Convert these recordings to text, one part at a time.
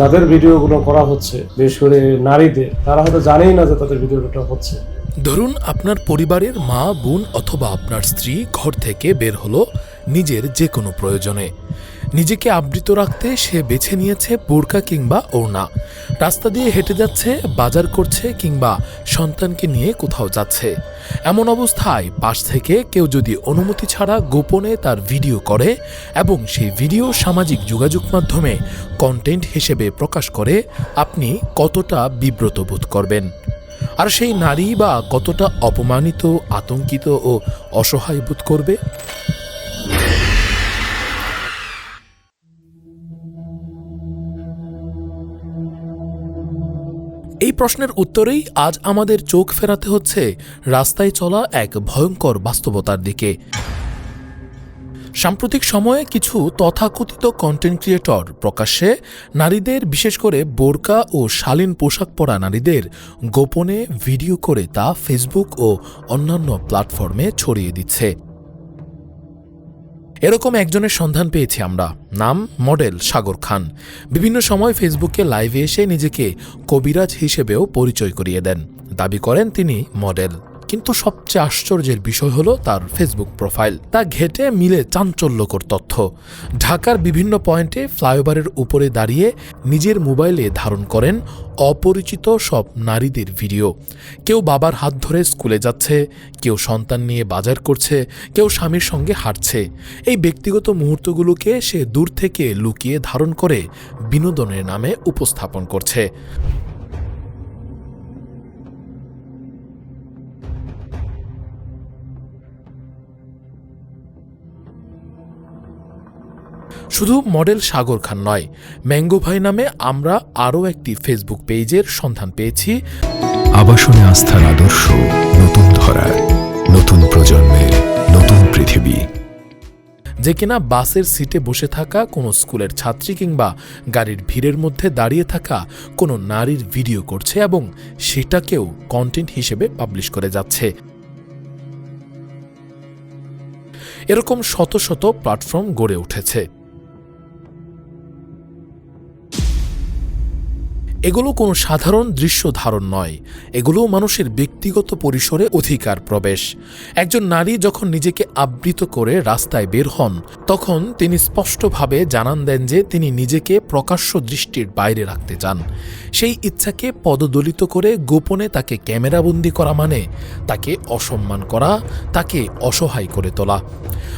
যাদের ভিডিওগুলো করা হচ্ছে, বিশেষ করে নারীদের, তারা হয়তো জানেই না যে তাদের ভিডিওটা হচ্ছে। ধরুন আপনার পরিবারের মা, বোন অথবা আপনার স্ত্রী ঘর থেকে বের হলো নিজের যে কোনো প্রয়োজনে। নিজেকে আবৃত রাখতে সে বেছে নিয়েছে বোরকা কিংবা ওড়না। রাস্তা দিয়ে হেঁটে যাচ্ছে, বাজার করছে কিংবা সন্তানকে নিয়ে কোথাও যাচ্ছে। এমন অবস্থায় পাশ থেকে কেউ যদি অনুমতি ছাড়া গোপনে তার ভিডিও করে এবং সেই ভিডিও সামাজিক যোগাযোগ মাধ্যমে কন্টেন্ট হিসেবে প্রকাশ করে, আপনি কতটা বিব্রত বোধ করবেন? আর সেই নারী বা কতটা অপমানিত, আতঙ্কিত ও অসহায় বোধ করবে? প্রশ্নের উত্তরেই আজ আমাদের চোখ ফেরাতে হচ্ছে রাস্তায় চলা এক ভয়ঙ্কর বাস্তবতার দিকে। সাম্প্রতিক সময়ে কিছু তথাকথিত কন্টেন্ট ক্রিয়েটর প্রকাশ্যে নারীদের, বিশেষ করে বোরকা ও শালীন পোশাক পরা নারীদের গোপনে ভিডিও করে তা ফেসবুক ও অন্যান্য প্ল্যাটফর্মে ছড়িয়ে দিচ্ছে। এরকম একজনের সন্ধান পেয়েছি আমরা। নাম, মডেল সাগর খান। বিভিন্ন সময় ফেসবুকে লাইভে এসে নিজেকে কবিরাজ হিসেবেও পরিচয় করিয়ে দেন। দাবি করেন তিনি মডেল। কিন্তু সবচেয়ে আশ্চর্যের বিষয় হলো তার ফেসবুক প্রোফাইল তা ঘেটে মিলে চাঞ্চল্যকর তথ্য। ঢাকার বিভিন্ন পয়েন্টে ফ্লাইওভারের উপরে দাঁড়িয়ে নিজের মোবাইলে ধারণ করেন অপরিচিত সব নারীদের ভিডিও। কেউ বাবার হাত ধরে স্কুলে যাচ্ছে, কেউ সন্তান নিয়ে বাজার করছে, কেউ স্বামীর সঙ্গে হাঁটছে। এই ব্যক্তিগত মুহূর্তগুলোকে সে দূর থেকে লুকিয়ে ধারণ করে বিনোদনের নামে উপস্থাপন করছে। শুধু মডেল সাগর খান নয় ম্যাঙ্গো ভাই নামে আমরা আরও একটি ফেসবুক পেজের সন্ধান পেয়েছি। আবাসনে আস্থার আদর্শ নতুন ধরার নতুন প্রজন্মের নতুন পৃথিবী। যে কিনা বাসের সিটে বসে থাকা কোনো স্কুলের ছাত্রী কিংবা গাড়ির ভিড়ের মধ্যে দাঁড়িয়ে থাকা কোনো নারীর ভিডিও করছে এবং সেটাকেও কন্টেন্ট হিসেবে পাবলিশ করে যাচ্ছে। এরকম শত শত প্ল্যাটফর্ম গড়ে উঠেছে। এগুলো কোনো সাধারণ দৃশ্য ধারণ নয়। এগুলো মানুষের ব্যক্তিগত পরিসরে অধিকার প্রবেশ। একজন নারী যখন নিজেকে আবৃত করে রাস্তায় বের হন, তখন তিনি স্পষ্টভাবে জানান দেন যে তিনি নিজেকে প্রকাশ্য দৃষ্টির বাইরে রাখতে চান। সেই ইচ্ছাকে পদদলিত করে গোপনে তাকে ক্যামেরাবন্দি করা মানে তাকে অসম্মান করা, তাকে অসহায় করে তোলা।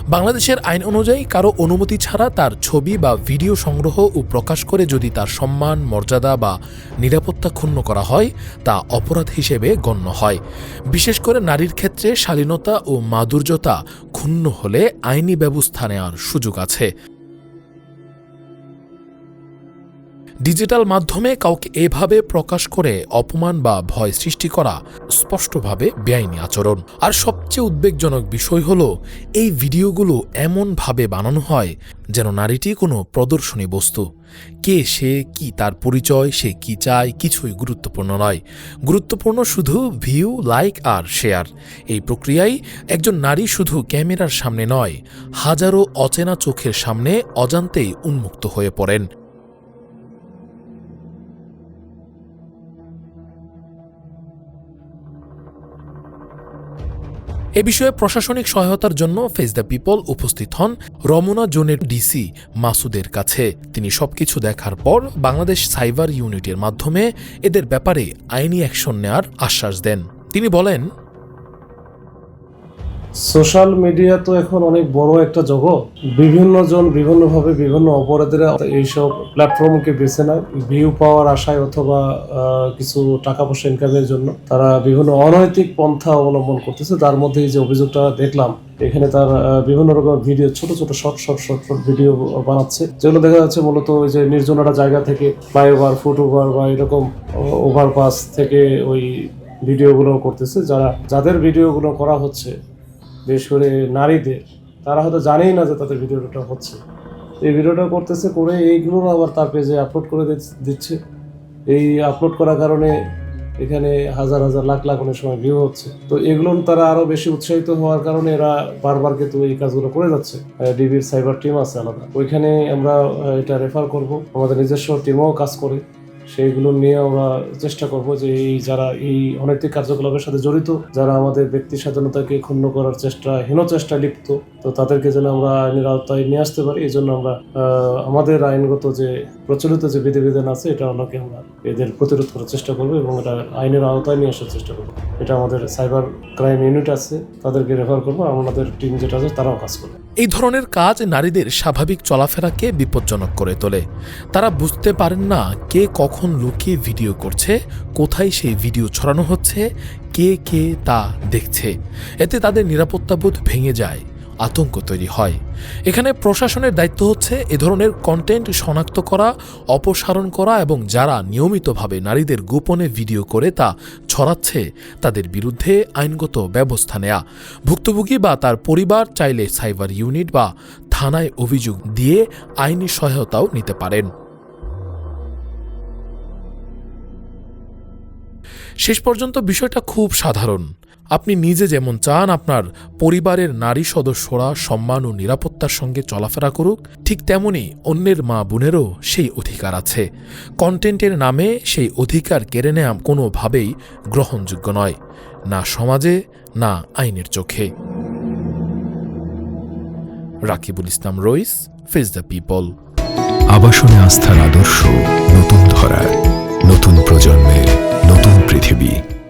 বাংলাদেশের আইন অনুযায়ী কারও অনুমতি ছাড়া তার ছবি বা ভিডিও সংগ্রহ ও প্রকাশ করে যদি তার সম্মান, মর্যাদা বা নিরাপত্তা ক্ষুণ্ণ করা হয়, তা অপরাধ হিসেবে গণ্য হয়। বিশেষ করে নারীর ক্ষেত্রে শালীনতা ও মাধুর্যতা ক্ষুণ্ণ হলে আইনি ব্যবস্থা নেওয়ার সুযোগ আছে। ডিজিটাল মাধ্যমে কাউকে এভাবে প্রকাশ করে অপমান বা ভয় সৃষ্টি করা স্পষ্টভাবে বেআইনি আচরণ। আর সবচেয়ে উদ্বেগজনক বিষয় হলো, এই ভিডিওগুলো এমনভাবে বানানো হয় যেন নারীটি কোনো প্রদর্শনী বস্তু। কে সে কি তার পরিচয়, সে কি চায়, কিছুই গুরুত্বপূর্ণ নয়। গুরুত্বপূর্ণ শুধু ভিউ, লাইক আর শেয়ার। এই প্রক্রিয়ায় একজন নারী শুধু ক্যামেরার সামনে নয়, হাজারো অচেনা চোখের সামনে অজান্তেই উন্মুক্ত হয়ে পড়েন। এ বিষয়ে প্রশাসনিক সহায়তার জন্য ফেস দ্য পিপল উপস্থিত হন রমনা জোনের ডিসি মাসুদের কাছে। তিনি সবকিছু দেখার পর বাংলাদেশ সাইবার ইউনিটের মাধ্যমে এদের ব্যাপারে আইনি অ্যাকশন নেয়ার আশ্বাস দেন। তিনি বলেন সোশ্যাল মিডিয়া তো এখন অনেক বড় একটা জগৎ। বিভিন্ন জন বিভিন্নভাবে বিভিন্ন অপরাধীরা এইসব প্ল্যাটফর্মকে বেছে নেয়। ভিউ পাওয়ার আশায় অথবা কিছু টাকা পয়সা ইনকামের জন্য তারা বিভিন্ন অনৈতিক পন্থা অবলম্বন করতেছে। তার মধ্যে যে অভিযোগটা দেখলাম, এখানে তার বিভিন্ন রকম ভিডিও ছোট ছোট short short short short video বানাচ্ছে। যেগুলো দেখা যাচ্ছে মূলত ওই যে নির্জনটা জায়গা থেকে ফ্লাইওভার ফুটওভার বা এরকম ওভারপাস থেকে ওই ভিডিওগুলো করতেছে। যারা, যাদের ভিডিওগুলো করা হচ্ছে বিশেষ করে নারীদের, তারা হয়তো জানেই না যে তাদের ভিডিওটা হচ্ছে। এই ভিডিওটা করতেছে করে এইগুলো আবার তার পেজে আপলোড করে দিচ্ছে এই আপলোড করার কারণে এখানে হাজার হাজার, লাখ লাখ অনেক সময় ভিউ হচ্ছে। তো এগুলো তারা আরও বেশি উৎসাহিত হওয়ার কারণে এরা বারবার কিন্তু এই কাজগুলো করে যাচ্ছে। ডিবির সাইবার টিম আছে আলাদা। ওইখানে আমরা এটা রেফার করব। আমাদের নিজস্ব টিমও কাজ করে। সেইগুলো নিয়ে আমরা চেষ্টা করব যে এই যারা এই অনৈতিক কার্যকলাপের সাথে জড়িত, যারা আমাদের ব্যক্তি স্বাধীনতাকে ক্ষুণ্ণ করার চেষ্টা, হীন চেষ্টা লিপ্ত, তো তাদেরকে যেন আমরা আইনের আওতায় নিয়ে আসতে পারি। এই জন্য আমরা আমাদের আইনগত যে প্রচলিত যে বিধিবিধান আছে, এটা ওনাকে আমরা এদের প্রতিরোধ করার চেষ্টা করব এবং এটা আইনের আওতায় নিয়ে আসার চেষ্টা করব। এটা আমাদের সাইবার ক্রাইম ইউনিট আছে, তাদেরকে রেফার করব। আমাদের টিম যেটা আছে, তারাও কাজ করবে। এই ধরনের কাজ নারীদের স্বাভাবিক চলাফেরাকে বিপজ্জনক করে তোলে। তারা বুঝতে পারেন না কে কখন লুকিয়ে ভিডিও করছে, কোথায় সেই ভিডিও ছড়ানো হচ্ছে, কে কে তা দেখছে, এতে তাদের নিরাপত্তাবোধ ভেঙে যায়, আতঙ্ক তৈরি হয়। এখানে প্রশাসনের দায়িত্ব হচ্ছে এ ধরনের কন্টেন্ট শনাক্ত করা, অপসারণ করা এবং যারা নিয়মিতভাবে নারীদের গোপনে ভিডিও করে তা ছড়াচ্ছে, তাদের বিরুদ্ধে আইনগত ব্যবস্থা নেয়া। ভুক্তভোগী বা তার পরিবার চাইলে সাইবার ইউনিট বা থানায় অভিযোগ দিয়ে আইনি সহায়তাও নিতে পারেন। শেষ পর্যন্ত বিষয়টা খুব সাধারণ। আপনি নিজে যেমন চান আপনার পরিবারের নারী সদস্যরা সম্মান ও নিরাপত্তার সঙ্গে চলাফেরা করুক, ঠিক তেমনি অন্যের মা বোনেরও সেই অধিকার আছে। কন্টেন্টের নামে সেই অধিকার কেড়ে নেওয়া কোনোভাবেই গ্রহণযোগ্য নয়, না সমাজে, না আইনের চোখে। Rakibul Islam Rais, face the people. আবাসনে আস্থার আদর্শ নতুন ধরা নতুন প্রজন্মের। পৃথিবী।